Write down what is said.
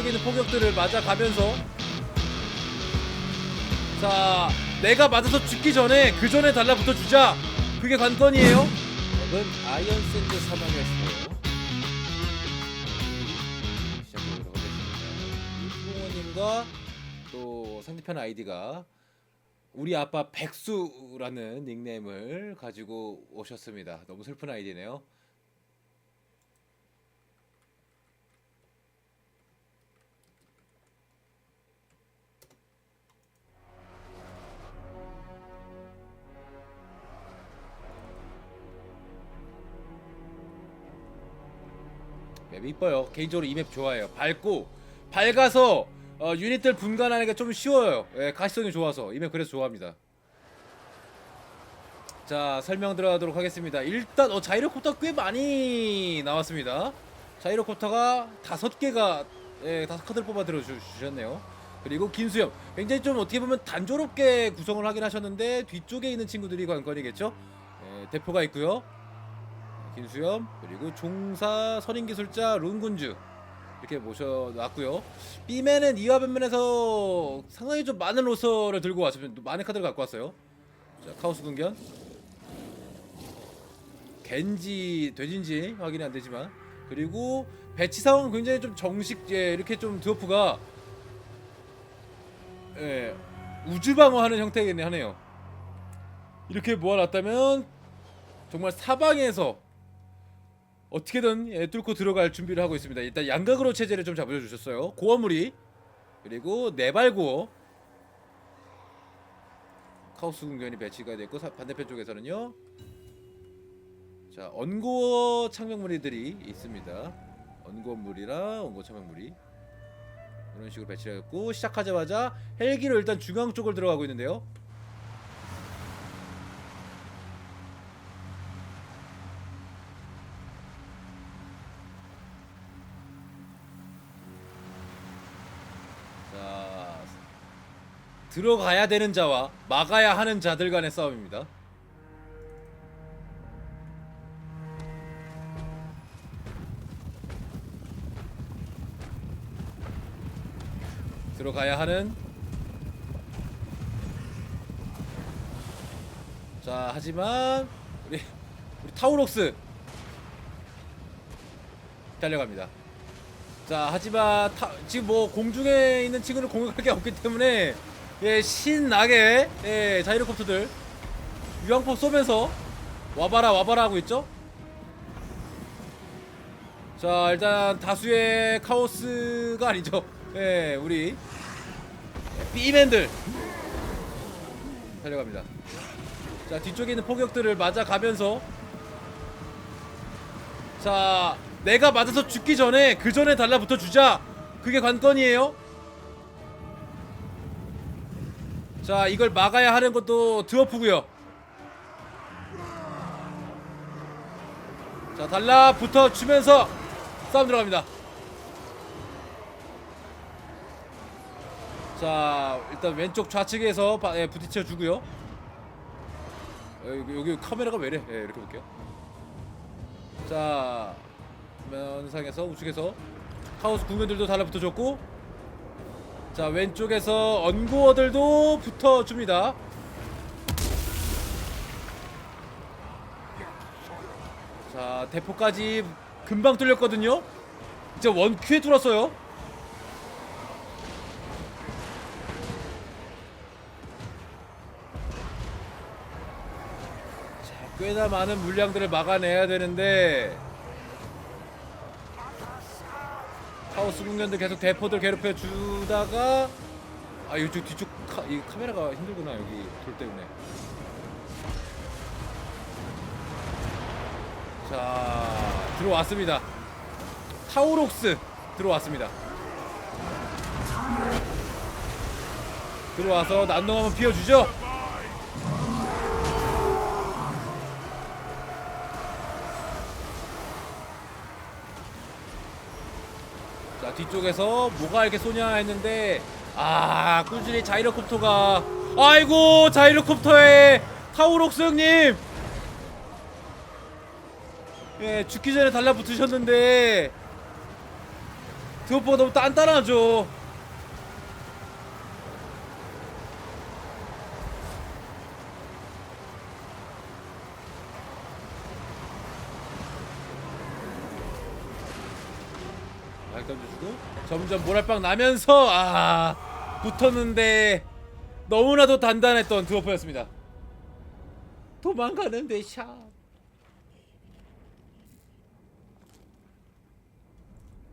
뒤쪽에 있는 포격들을 맞아가면서 자 내가 맞아서 죽기 전에 그 전에 달라붙어 주자. 그게 관건이에요. 은 아이언 샌드 사망했어요. 시작해보도록 하겠습니다. 이부모님과 또 상대편 아이디가 우리 아빠 백수라는 닉네임을 가지고 오셨습니다. 너무 슬픈 아이디네요 맵 이뻐요. 개인적으로 이 맵 좋아해요. 밝고 밝아서 어, 유닛들 분간하기가 좀 쉬워요. 예, 가시성이 좋아서 이 맵 그래서 좋아합니다. 자 설명 들어가도록 하겠습니다. 일단 어, 자이로코타 꽤 많이 나왔습니다. 자이로코타가 다섯 개가 예, 다섯 카드를 뽑아 들어 주셨네요. 그리고 김수영 굉장히 좀 어떻게 보면 단조롭게 구성을 하긴 하셨는데 뒤쪽에 있는 친구들이 관건이겠죠. 예, 대표가 있고요. 김수염 그리고 종사 선임 기술자 룬군주 이렇게 모셔놨고요. B맨은 이와 변면에서 상당히 좀 많은 로서를 들고 왔어요. 많은 카드를 갖고 왔어요. 자 카오스 군견 겐지 돼진지 확인이 안 되지만 그리고 배치 상황은 굉장히 좀 정식 예, 이렇게 좀 드워프가 예, 우주 방어하는 형태긴 하네요. 이렇게 모아놨다면 정말 사방에서 어떻게든 예, 뚫고 들어갈 준비를 하고 있습니다. 일단 양각으로 체제를 좀 잡아주셨어요. 고어무리 그리고 네발고어 카오스 궁전이 배치가 됐고 사- 반대편 쪽에서는요. 자 언고어 창명무리들이 있습니다. 언고무리랑 언고 창명무리 이런 식으로 배치가 됐고 시작하자마자 헬기로 일단 중앙 쪽을 들어가고 있는데요. 들어가야 되는 자와 막아야 하는 자들 간의 싸움입니다. 들어가야 하는 자 하지만 우리 우리 타우록스 달려갑니다. 자 하지만 타, 지금 뭐 공중에 있는 친구를 공격할 게 없기 때문에 예 신나게 예 자이로콥터들 유황포 쏘면서 와봐라 와봐라 하고 있죠. 자 일단 다수의 카오스가 아니죠. 예 우리 B맨들 달려갑니다. 자 뒤쪽에 있는 포격들을 맞아가면서 자 내가 맞아서 죽기 전에 그 전에 달라붙어 주자 그게 관건이에요 자 이걸 막아야 하는 것도 드워프고요. 자 달라 붙어 주면서 싸움 들어갑니다. 자 일단 왼쪽 좌측에서 바- 예, 부딪혀 주고요. 어, 여기, 여기 카메라가 왜래? 예, 이렇게 볼게요. 자 면상에서 우측에서 카오스 궁면들도 달라붙어 줬고 자 왼쪽에서 언고어들도 붙어줍니다. 자 대포까지 금방 뚫렸거든요. 이제 원큐에 뚫었어요. 자 꽤나 많은 물량들을 막아내야 되는데 카오스 국년들 계속 대포들 괴롭혀 주다가 아 이쪽 뒤쪽 카, 이 카메라가 힘들구나 여기 돌 때문에. 자 들어왔습니다. 타우록스 들어왔습니다. 들어와서 난동 한번 피워주죠 자 뒤쪽에서 뭐가 이렇게 쏘냐 했는데 아 꾸준히 자이로콥터가 아이고 자이로콥터의 타우록스 형님 예 죽기 전에 달라붙으셨는데 드워프가 너무 단단하죠. 막 던져주고 점점 모랄빵 나면서 아 붙었는데 너무나도 단단했던 드워프였습니다. 도망가는데 샷.